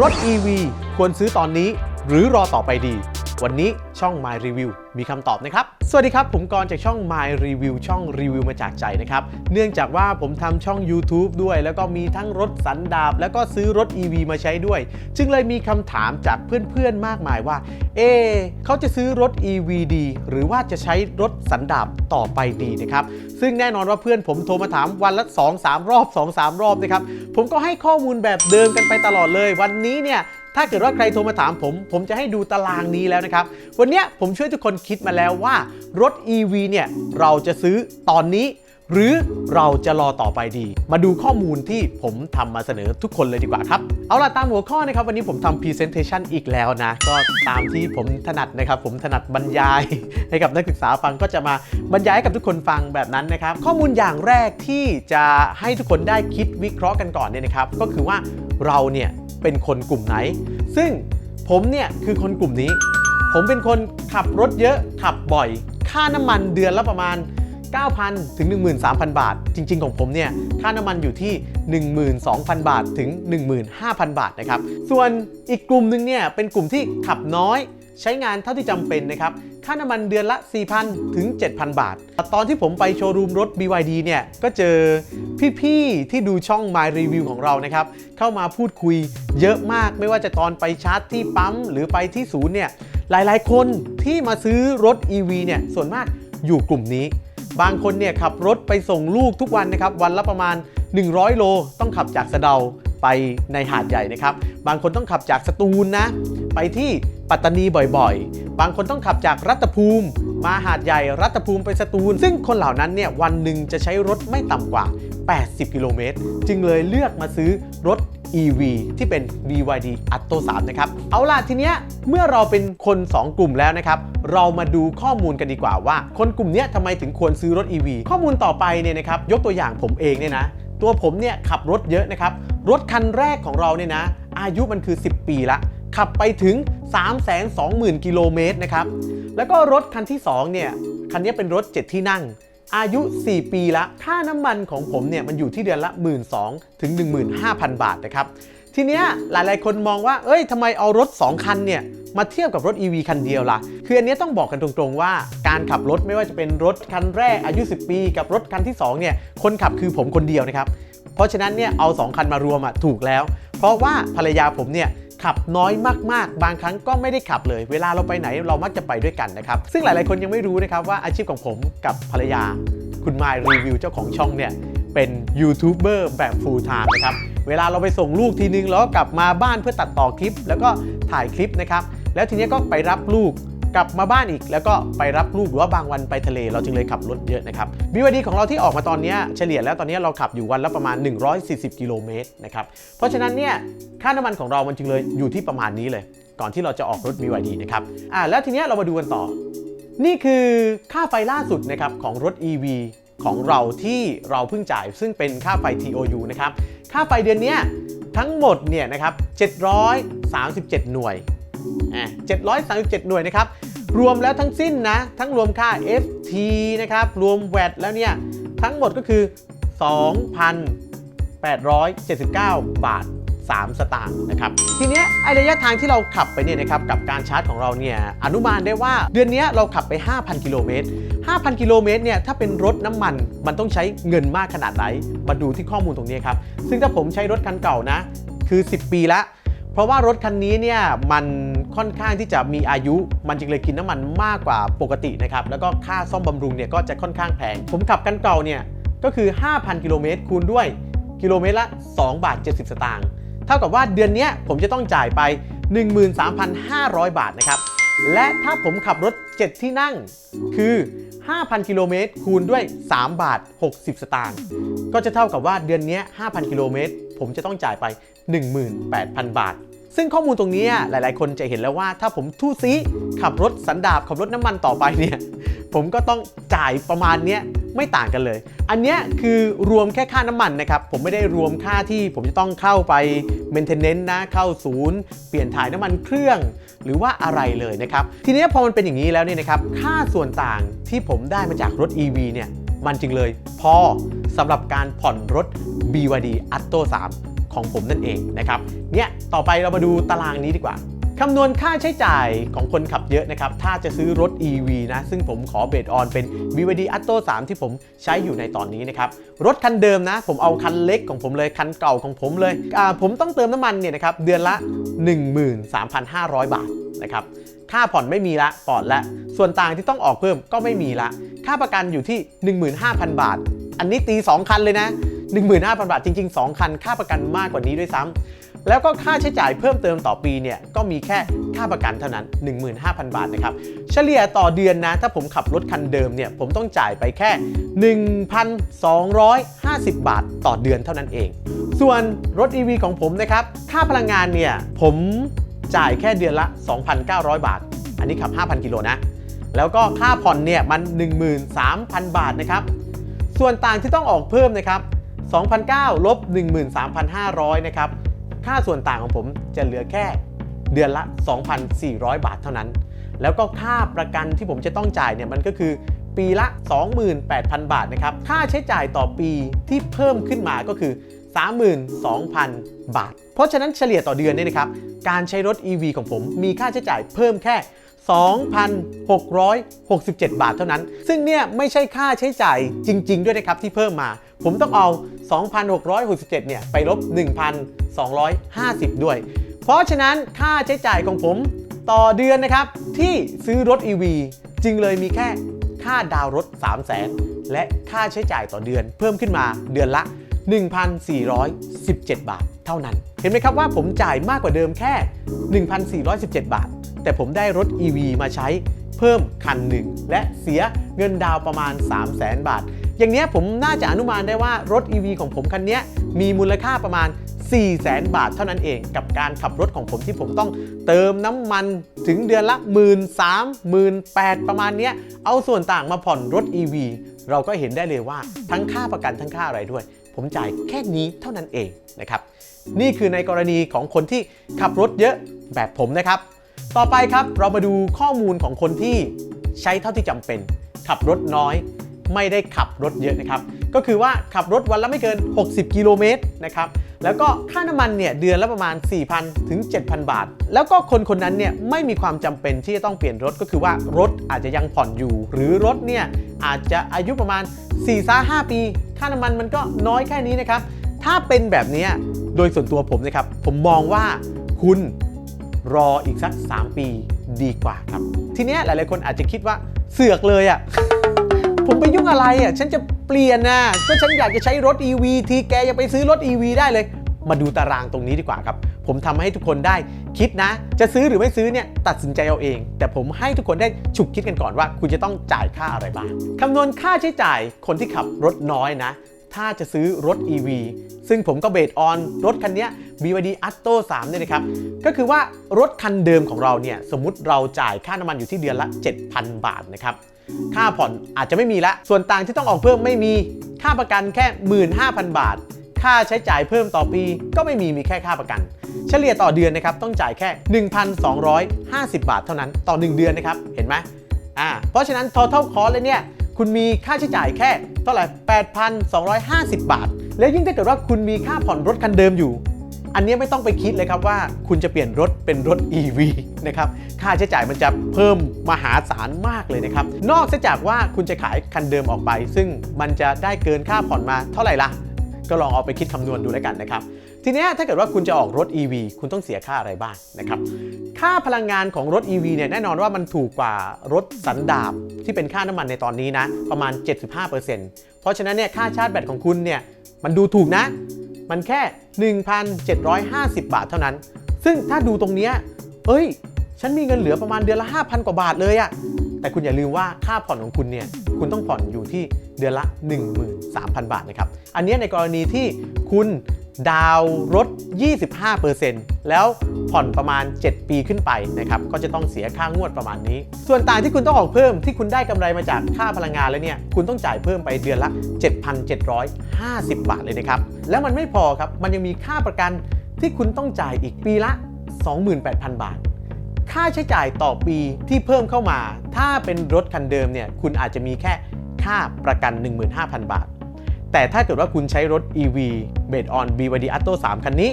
รถ EV ควรซื้อตอนนี้หรือรอต่อไปดี วันนี้ช่อง My Review มีคำตอบนะครับ สวัสดีครับ ผมกรจากช่อง My Review ช่องรีวิวมาจากใจนะครับ เนื่องจากว่าผมทำช่อง YouTube ด้วย แล้วก็มีทั้งรถสันดาบ แล้วก็ซื้อรถ EV มาใช้ด้วย จึงเลยมีคำถามจากเพื่อนๆมากมายว่า เอ เขาจะซื้อรถ EV ดี หรือว่าจะใช้รถสันดาบต่อไปดีนะครับ ซึ่งแน่นอนว่าเพื่อนผมโทรมาถามวันละ 2-3 รอบ 2-3 รอบนะครับ ผมก็ให้ข้อมูลแบบเดิมกันไปตลอดเลย วันนี้เนี่ย ถ้าเกิดว่าใครโทรมาถามผม ผมจะให้ดูตารางนี้แล้วนะครับ วันนี้ผมช่วยทุกคนคิดมาแล้วว่ารถ EV เนี่ยเราจะซื้อตอนนี้ หรือเราจะรอต่อไปดี มาดูข้อมูลที่ผมทำมาเสนอทุกคนเลยดีกว่าครับ เอาล่ะตามหัวข้อนะครับ วันนี้ผมทำ Presentation อีกแล้วนะ ก็ตามที่ผมถนัดนะครับ ผมถนัดบรรยาย ให้กับนักศึกษาฟังก็จะมาบรรยายให้กับทุกคนฟังแบบนั้นนะครับ ข้อมูลอย่างแรกที่จะให้ทุกคนได้คิดวิเคราะห์กันก่อนเนี่ยนะครับ ก็คือว่าเราเนี่ย เป็นคนกลุ่มไหน ซึ่งผมเนี่ยคือคนกลุ่มนี้ ผมเป็นคนขับรถเยอะขับบ่อย ค่าน้ำมันเดือนละประมาณ 9,000 ถึง 13,000 บาท จริง ๆ ของผมเนี่ยค่าน้ำมันอยู่ที่ 12,000 บาทถึง 15,000 บาทนะครับ ส่วนอีกกลุ่มหนึ่งเนี่ยเป็นกลุ่มที่ขับน้อย ใช้งานเท่าที่จำเป็นนะครับ ค่าน้ำมันเดือนละ 4,000 ถึง 7,000 บาท ตอนที่ผมไปโชว์รูมรถ BYD เนี่ย ก็เจอพี่ ๆ ที่ดูช่อง My Review ของเรานะครับ เข้ามาพูดคุยเยอะมาก ไม่ว่าจะตอนไปชาร์จที่ปั๊ม หรือไปที่ศูนย์เนี่ย หลายๆ คนที่มาซื้อรถ EV เนี่ย ส่วนมากอยู่กลุ่มนี้ บางคนเนี่ยขับรถไปส่งลูกทุกวันนะครับ วันละประมาณ 100 โล ต้องขับจากสะเดาไปในหาดใหญ่นะครับ บางคนต้องขับจากสตูลนะ ไปที่ ปัตตานีบ่อยๆ บางคนต้องขับจากรัตภูมิ มาหาดใหญ่รัตภูมิไปสตูล ซึ่งคนเหล่านั้นเนี่ยวันหนึ่งจะใช้รถไม่ต่ำกว่า 80 กิโลเมตร จึงเลยเลือกมาซื้อรถ EV ที่เป็น BYD Atto 3 นะครับ เอาล่ะทีเนี้ยเมื่อเราเป็นคน 2 กลุ่มแล้วนะครับ เรามาดูข้อมูลกันดีกว่าว่า คนกลุ่มเนี้ยทำไมถึงควรซื้อรถ EV ข้อมูลต่อไปเนี่ยนะครับ ยกตัวอย่างผมเองเนี่ยนะ ตัวผมเนี่ยขับรถเยอะนะครับ รถคันแรกของเราเนี่ยนะ อายุมันคือ 10 ปีละ ขับไปถึง 320,000 กิโลเมตรนะครับ แล้วก็รถคันที่ 2 เนี่ย คันนี้เป็นรถ 7 ที่นั่ง อายุ 4 ปีละ ค่าน้ำมันของผมเนี่ย มันอยู่ที่เดือนละ 1 2 0 0 0ถึง15,000 บาทนะครับ ทีเนี้ยหลายๆ คนมองว่า เอ้ยทำไมเอารถ 2 คันเนี่ยมาเทียบกับรถ EV คันเดียวล่ะ คืออันนี้ต้องบอกกันตรงๆว่าการขับรถไม่ว่าจะเป็นรถคันแรกอายุ 10 ปี กับรถคันที่ 2 เนี่ย คนขับคือผมคนเดียวนะครับ เพราะฉะนั้นเนี่ยเอา 2 คันมารวมอะถูกแล้ว เพราะว่าภรรยาผมเนี่ย ขับน้อยมากๆ บางครั้งก็ไม่ได้ขับเลย เวลาเราไปไหนเรามักจะไปด้วยกันนะครับ ซึ่งหลาย ๆ คนยังไม่รู้นะครับว่าอาชีพของผมกับภรรยา คุณมายรีวิวเจ้าของช่องเนี่ยเป็นยูทูบเบอร์แบบ full time นะครับ เวลาเราไปส่งลูกทีนึงแล้วก็กลับมาบ้านเพื่อตัดต่อคลิป แล้วก็ถ่ายคลิปนะครับ แล้วทีนี้ก็ไปรับลูก กลับมาบ้านอีก แล้วก็ไปรับลูกหรือว่าบางวันไปทะเลเราจึงเลยขับรถเยอะนะครับ BYD ของเราที่ออกมาตอนนี้เฉลี่ยแล้วตอนนี้เราขับอยู่วันละประมาณ 140 กิโลเมตรนะครับ เพราะฉะนั้นเนี่ยค่าน้ำมันของเรามันจึงเลยอยู่ที่ประมาณนี้เลย ก่อนที่เราจะออกรถ BYD นะครับอ่าแล้วทีนี้เรามาดูกันต่อ นี่คือค่าไฟล่าสุดนะครับของรถ EV ของเราที่เราเพิ่งจ่าย ซึ่งเป็นค่าไฟ TOU นะครับ ค่าไฟเดือนเนี้ยทั้งหมดเนี่ยนะครับ 737 หน่วยอะ737 หน่วยนะครับ รวมแล้วทั้งสิ้นนะ ทั้งรวมค่า FT นะครับ รวมแวดแล้วเนี่ย ทั้งหมดก็คือ 2,879 บาท 3 สตางค์นะครับ ทีเนี้ยไอระยะทางที่เราขับไปเนี่ยนะครับ กับการชาร์จของเราเนี่ย อนุมานได้ว่าเดือนเนี้ยเราขับไป 5,000 กิโลเมตร 5,000 กิโลเมตรเนี่ย ถ้าเป็นรถน้ำมัน มันต้องใช้เงินมากขนาดไหน มาดูที่ข้อมูลตรงนี้ครับ ซึ่งถ้าผมใช้รถคันเก่านะ คือ 10 ปีละ เพราะว่ารถคันนี้เนี่ย มัน ค่อนข้างที่จะมีอายุ มันจึงเลยกินน้ำมันมากกว่าปกตินะครับ แล้วก็ค่าซ่อมบำรุงเนี่ยก็จะค่อนข้างแพง ผมขับคันเก่าเนี่ยก็คือ 5,000 กิโลเมตรคูณด้วยกิโลเมตรละ 2 บาท 70 สตางค์ เท่ากับว่าเดือนนี้ผมจะต้องจ่ายไป 13,500 บาทนะครับ และถ้าผมขับรถ 7 ที่นั่งคือ 5,000 กิโลเมตรคูณด้วย 3 บาท 60 สตางค์ ก็จะเท่ากับว่าเดือนนี้ 5,000 กิโลเมตรผมจะต้องจ่ายไป 18,000 บาท ซึ่งข้อมูลตรงนี้หลาย ๆ คนจะเห็นแล้วว่าถ้าผมทู่ซีขับรถสันดาบขับรถน้ำมันต่อไปเนี่ยผมก็ต้องจ่ายประมาณเนี้ยไม่ต่างกันเลย อันเนี้ยคือรวมแค่ค่าน้ำมันนะครับ ผมไม่ได้รวมค่าที่ผมจะต้องเข้าไป maintenance นะ เข้าศูนย์ เปลี่ยนถ่ายน้ำมันเครื่อง หรือว่าอะไรเลยนะครับ ทีนี้พอมันเป็นอย่างนี้แล้วเนี่ยนะครับ ค่าส่วนต่างที่ผมได้มาจากรถ EV เนี่ย มันจึงเลย พอสำหรับการผ่อนรถ BYD Atto 3 ของผมนั่นเองนะครับเนี่ยต่อไปเรามาดูตารางนี้ดีกว่าคำนวณค่าใช้จ่ายของคนขับเยอะนะครับ ถ้าจะซื้อรถ EV นะ ซึ่งผมขอเบสออนเป็น BYD Atto 3 ที่ผมใช้อยู่ในตอนนี้นะครับ รถคันเดิมนะ ผมเอาคันเล็กของผมเลย คันเก่าของผมเลย ผมต้องเติมน้ำมันเนี่ยนะครับ เดือนละ 13,500 บาทนะครับ ค่าผ่อนไม่มีละปลอดละ ส่วนต่างที่ต้องออกเพิ่มก็ไม่มีละ ค่าประกันอยู่ที่ 15,000 บาท อันนี้ตี 2 คันเลยนะ 15,000 บาท จริง ๆ 2 คัน ค่าประกันมากกว่านี้ด้วยซ้ำแล้วก็ค่าใช้จ่ายเพิ่มเติมต่อปีเนี่ยก็มีแค่ค่าประกันเท่านั้น 15,000 บาทนะครับ เฉลี่ยต่อเดือนนะ ถ้าผมขับรถคันเดิมเนี่ยผมต้องจ่ายไปแค่ 1,250 บาทต่อเดือนเท่านั้นเอง ส่วนรถ EV ของผมนะครับ ค่าพลังงานเนี่ยผมจ่ายแค่เดือนละ 2,900 บาท อันนี้ขับ 5,000 กิโลนะ แล้วก็ค่าผ่อนเนี่ยมัน 13,000 บาทนะครับ ส่วนต่างที่ต้องออกเพิ่มนะครับ 2,900ลบ13,500 นะครับ ค่าส่วนต่างของผมจะเหลือแค่เดือนละ 2,400 บาทเท่านั้น แล้วก็ค่าประกันที่ผมจะต้องจ่ายเนี่ยมันก็คือปีละ 28,000 บาทนะครับ ค่าใช้จ่ายต่อปีที่เพิ่มขึ้นมาก็คือ 32,000 บาท เพราะฉะนั้นเฉลี่ยต่อเดือนเนี่ยนะครับ การใช้รถ EV ของผมมีค่าใช้จ่ายเพิ่มแค่ 2,667 บาทเท่านั้น ซึ่งเนี่ยไม่ใช่ค่าใช้จ่ายจริง ๆ ด้วยนะครับที่เพิ่มมา ผมต้องเอา 2,667 เนี่ย ไปลบ 1,250 ด้วย เพราะฉะนั้นค่าใช้จ่ายของผมต่อเดือนนะครับ ที่ซื้อรถ EV จึงเลยมีแค่ค่าดาวรถ 300,000และค่าใช้จ่ายต่อเดือนเพิ่มขึ้นมาเดือนละ 1,417 บาทเท่านั้น เห็นไหมครับว่าผมจ่ายมากกว่าเดิมแค่ 1,417 บาท แต่ผมได้รถ EV มาใช้เพิ่มคันหนึ่งและเสียเงินดาวประมาณ 300,000บาท อย่างเนี้ยผมน่าจะอนุมานได้ว่ารถ EV ของผมคันนี้มีมูลค่าประมาณ 400,000บาทเท่านั้นเอง กับการขับรถของผมที่ผมต้องเติมน้ำมันถึงเดือนละ1 3 0 0 0 8ประมาณเนี้ยเอาส่วนต่างมาผ่อนรถ EV เราก็เห็นได้เลยว่าทั้งค่าประกันทั้งค่าอะไรด้วย ผมจ่ายแค่นี้เท่านั้นเองนะครับนี่คือในกรณีของคนที่ขับรถเยอะแบบผมนะครับ ต่อไปครับเรามาดูข้อมูลของคนที่ใช้เท่าที่จำเป็น ขับรถน้อย ไม่ได้ขับรถเยอะนะครับ ก็คือว่าขับรถวันละไม่เกิน 60 กิโลเมตรนะครับ แล้วก็ค่าน้ำมันเนี่ยเดือนละประมาณ 4,000 ถึง 7,000 บาท แล้วก็คนคนนั้นเนี่ยไม่มีความจำเป็นที่จะต้องเปลี่ยนรถ ก็คือว่ารถอาจจะยังผ่อนอยู่ หรือรถเนี่ยอาจจะอายุประมาณ4-5ปี ค่าน้ำมันมันก็น้อยแค่นี้นะครับ ถ้าเป็นแบบนี้โดยส่วนตัวผมนะครับ ผมมองว่าคุณรออีกสัก 3 ปีดีกว่าครับ ทีนี้หลาย ๆ คนอาจจะคิดว่าเสือกเลยอะ่ะ ผมไปยุ่งอะไรอะฉันจะเปลี่ยนนะก็ฉันอยากจะใช้รถ EV ทีแกยังไปซื้อรถ EV ได้เลย มาดูตารางตรงนี้ดีกว่าครับ ผมทำให้ทุกคนได้คิดนะ จะซื้อหรือไม่ซื้อเนี่ยตัดสินใจเอาเอง แต่ผมให้ทุกคนได้ฉุกคิดกันก่อนว่า คุณจะต้องจ่ายค่าอะไรบ้างคำนวณค่าใช้จ่ายคนที่ขับรถน้อยนะ ถ้าจะซื้อรถ EV ซึ่งผมก็เบสออนรถคันนี้ BYD Atto 3เนี่ยนะครับ ก็คือว่ารถคันเดิมของเราเนี่ย สมมุติเราจ่ายค่าน้ำมันอยู่ที่เดือนละ 7,000 บาทนะครับ ค่าผ่อนอาจจะไม่มีละ ส่วนต่างที่ต้องออกเพิ่มไม่มี ค่าประกันแค่ 15,000 บาท ค่าใช้จ่ายเพิ่มต่อปีก็ไม่มี มีแค่ค่าประกัน เฉลี่ยต่อเดือนนะครับต้องจ่ายแค่ 1,250 บาทเท่านั้นต่อ 1 เดือนนะครับ เห็นไหมอ่า เพราะฉะนั้น total cost เลยเนี่ย คุณมีค่าใช้จ่ายแค่เท่าไหร่ 8,250 บาท แล้วยิ่งถ้าเกิดว่าคุณมีค่าผ่อนรถคันเดิมอยู่ อันนี้ไม่ต้องไปคิดเลยครับว่าคุณจะเปลี่ยนรถเป็นรถ EV นะครับค่าใช้จ่ายมันจะเพิ่มมหาศาลมากเลยนะครับ นอกจากว่าคุณจะขายคันเดิมออกไป ซึ่งมันจะได้เกินค่าผ่อนมาเท่าไหร่ล่ะ ก็ลองเอาไปคิดคำนวณดูแล้วกันนะครับทีนี้ถ้าเกิดว่าคุณจะออกรถ EV คุณต้องเสียค่าอะไรบ้างนะครับ ค่าพลังงานของรถ EV เนี่ยแน่นอนว่ามันถูกกว่ารถสันดาปที่เป็นค่าน้ำมันในตอนนี้นะ ประมาณ 75%เพราะฉะนั้นเนี่ยค่าชาร์จแบตของคุณเนี่ยมันดูถูกนะ มันแค่ 1,750 บาทเท่านั้น ซึ่งถ้าดูตรงเนี้ยเอ้ย ฉันมีเงินเหลือประมาณเดือนละ 5,000 กว่าบาทเลยอะแต่คุณอย่าลืมว่าค่าผ่อนของคุณเนี่ย คุณต้องผ่อนอยู่ที่เดือนละ 13,000 บาทนะครับ อันนี้ในกรณีที่คุณ ดาวรถ 25%แล้วผ่อนประมาณ 7 ปีขึ้นไปนะครับ ก็จะต้องเสียค่างวดประมาณนี้ ส่วนต่างที่คุณต้องออกเพิ่มที่คุณได้กำไรมาจากค่าพลังงานแล้วเนี่ย คุณต้องจ่ายเพิ่มไปเดือนละ 7,750 บาทเลยนะครับ แล้วมันไม่พอครับ มันยังมีค่าประกันที่คุณต้องจ่ายอีกปีละ 28,000 บาท ค่าใช้จ่ายต่อปีที่เพิ่มเข้ามา ถ้าเป็นรถคันเดิมเนี่ย คุณอาจจะมีแค่ค่าประกัน 15,000 บาท แต่ถ้าเกิดว่าคุณใช้รถ EV based on BYD Atto 3 คันนี้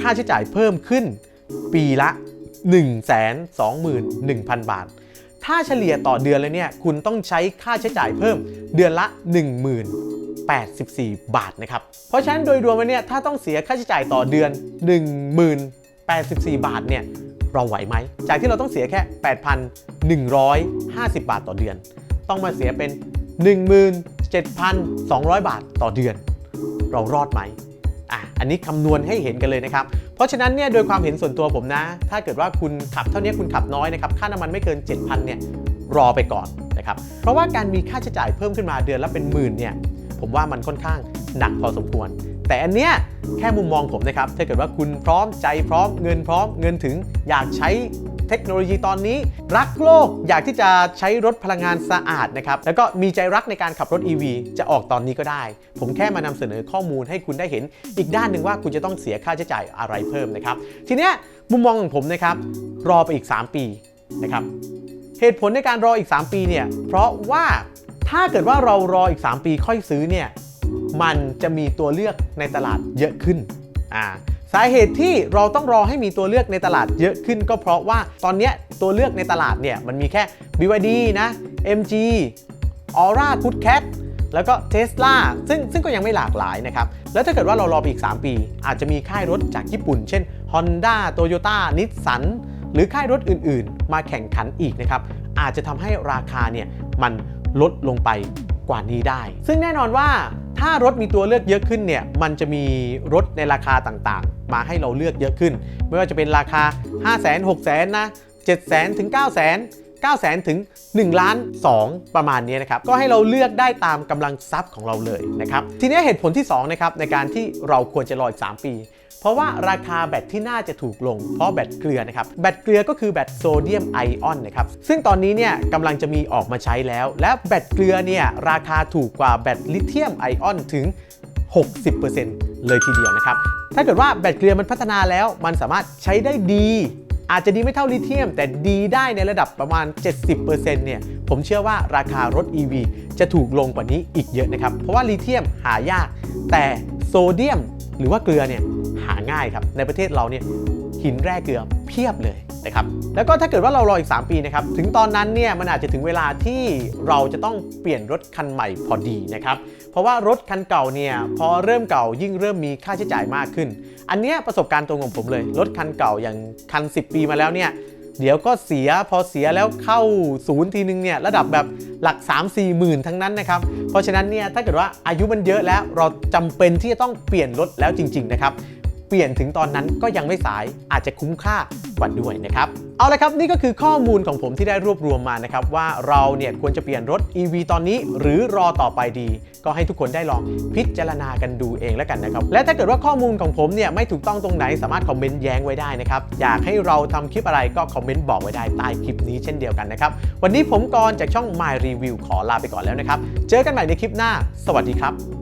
ค่าใช้จ่ายเพิ่มขึ้นปีละ 121,000 บาท ถ้าเฉลี่ยต่อเดือนเลยเนี่ย คุณต้องใช้ค่าใช้จ่ายเพิ่มเดือนละ 1084 บาทนะครับ เพราะฉะนั้นโดยรวมแล้วเนี่ย ถ้าต้องเสียค่าใช้จ่ายต่อเดือน 1084 บาทเนี่ย เราไหวไหม จากที่เราต้องเสียแค่ 8,150 บาทต่อเดือน ต้องมาเสียเป็น 17,200 บาทต่อเดือน เรารอดไหมอะอันนี้คำนวณให้เห็นกันเลยนะครับ เพราะฉะนั้นเนี่ยโดยความเห็นส่วนตัวผมนะ ถ้าเกิดว่าคุณขับเท่านี้คุณขับน้อยนะครับ ค่าน้ำมันไม่เกิน 7,000เนี่ยรอไปก่อนนะครับ เพราะว่าการมีค่าใช้จ่ายเพิ่มขึ้นมาเดือนละเป็นหมื่นเนี่ยผมว่ามันค่อนข้างหนักพอสมควร แต่อันเนี้ยแค่มุมมองผมนะครับ ถ้าเกิดว่าคุณพร้อมใจพร้อมเงินพร้อมเงินถึงอยากใช้ เทคโนโลยีตอนนี้ รักโลกอยากที่จะใช้รถพลังงานสะอาดนะครับ แล้วก็มีใจรักในการขับรถ EV จะออกตอนนี้ก็ได้ ผมแค่มานำเสนอข้อมูลให้คุณได้เห็นอีกด้านหนึ่งว่าคุณจะต้องเสียค่าใช้จ่ายอะไรเพิ่มนะครับ ทีเนี้ยมุมมองของผมนะครับรอไปอีก 3 ปีนะครับเหตุผลในการรออีก 3 ปีเนี่ยเพราะว่าถ้าเกิดว่าเรารออีก 3 ปีค่อยซื้อเนี่ยมันจะมีตัวเลือกในตลาดเยอะขึ้นอ่า สาเหตุที่เราต้องรอให้มีตัวเลือกในตลาดเยอะขึ้นก็เพราะว่าตอนนี้ตัวเลือกในตลาดเนี่ยมันมีแค่ BYD นะ MG Aura Good Cat แล้วก็ Tesla ซึ่งซึ่งก็ยังไม่หลากหลายนะครับ แล้วถ้าเกิดว่าเรารอไปอีก 3 ปี อาจจะมีค่ายรถจากญี่ปุ่น เช่น Honda Toyota Nissan หรือค่ายรถอื่นๆ มาแข่งขันอีกนะครับ อาจจะทำให้ราคาเนี่ยมันลดลงไปกว่านี้ได้ ซึ่งแน่นอนว่าถ้ารถมีตัวเลือกเยอะขึ้นเนี่ย มันจะมีรถในราคาต่างๆ มาให้เราเลือกเยอะขึ้น ไม่ว่าจะเป็นราคา 5 0 0 0 0 0 6 0 0 0 0นะ7 0 0 0 0ถึง 9 0 0 0 0 9 0 0 0 0 ถึง1ล้าน2ประมาณนี้นะครับ ก็ให้เราเลือกได้ตามกำลังทรัพย์ของเราเลยนะครับ ทีนี้เหตุผลที่2นะครับในการที่เราควรจะรออีก 3 ปี เพราะว่าราคาแบตที่น่าจะถูกลง เพราะแบตเกลือนะครับ แบตเกลือก็คือแบตโซเดียมไอออนนะครับ ซึ่งตอนนี้เนี่ยกำลังจะมีออกมาใช้แล้ว และแบตเกลือเนี่ยราคาถูกกว่าแบตลิเธียมไอออนถึง 60% เลยทีเดียวนะครับ ถ้าเกิดว่าแบตเกลือมันพัฒนาแล้ว มันสามารถใช้ได้ดี อาจจะดีไม่เท่าลิเธียม แต่ดีได้ในระดับประมาณ 70%เนี่ยผมเชื่อว่าราคารถ EV จะถูกลงกว่านี้อีกเยอะนะครับ เพราะว่าลิเธียมหายาก แต่โซเดียมหรือว่าเกลือเนี่ยหาง่ายครับ ในประเทศเราเนี่ยหินแร่เกลือเพียบเลย นะครับแล้วก็ถ้าเกิดว่าเรารออีก 3 ปีนะครับถึงตอนนั้นเนี่ยมันอาจจะถึงเวลาที่เราจะต้องเปลี่ยนรถคันใหม่พอดีนะครับเพราะว่ารถคันเก่าเนี่ยพอเริ่มเก่ายิ่งเริ่มมีค่าใช้จ่ายมากขึ้น อันเนี้ยประสบการณ์ตรงของผมเลยรถคันเก่าอย่างคัน 10 ปีมาแล้วเนี่ยเดี๋ยวก็เสียพอเสียแล้วเข้าศูนย์ทีนึงเนี่ยระดับแบบหลัก 3 4หมื่นทั้งนั้นนะครับ เพราะฉะนั้นเนี่ยถ้าเกิดว่าอายุมันเยอะแล้วเราจำเป็นที่จะต้องเปลี่ยนรถแล้วจริง ๆ นะครับ เปลี่ยนถึงตอนนั้นก็ยังไม่สายอาจจะคุ้มค่ากว่าด้วยนะครับ เอาละครับนี่ก็คือข้อมูลของผมที่ได้รวบรวมมานะครับว่าเราเนี่ยควรจะเปลี่ยนรถ EV ตอนนี้ หรือรอต่อไปดี ก็ให้ทุกคนได้ลองพิจารณากันดูเองแล้วกันนะครับ และถ้าเกิดว่าข้อมูลของผมเนี่ยไม่ถูกต้องตรงไหนสามารถคอมเมนต์แย้งไว้ได้นะครับอยากให้เราทำคลิปอะไรก็คอมเมนต์บอกไว้ได้ใต้คลิปนี้เช่นเดียวกันนะครับวันนี้ผมกรจากช่อง My Review ขอลาไปก่อนแล้วนะครับเจอกันใหม่ในคลิปหน้า สวัสดีครับ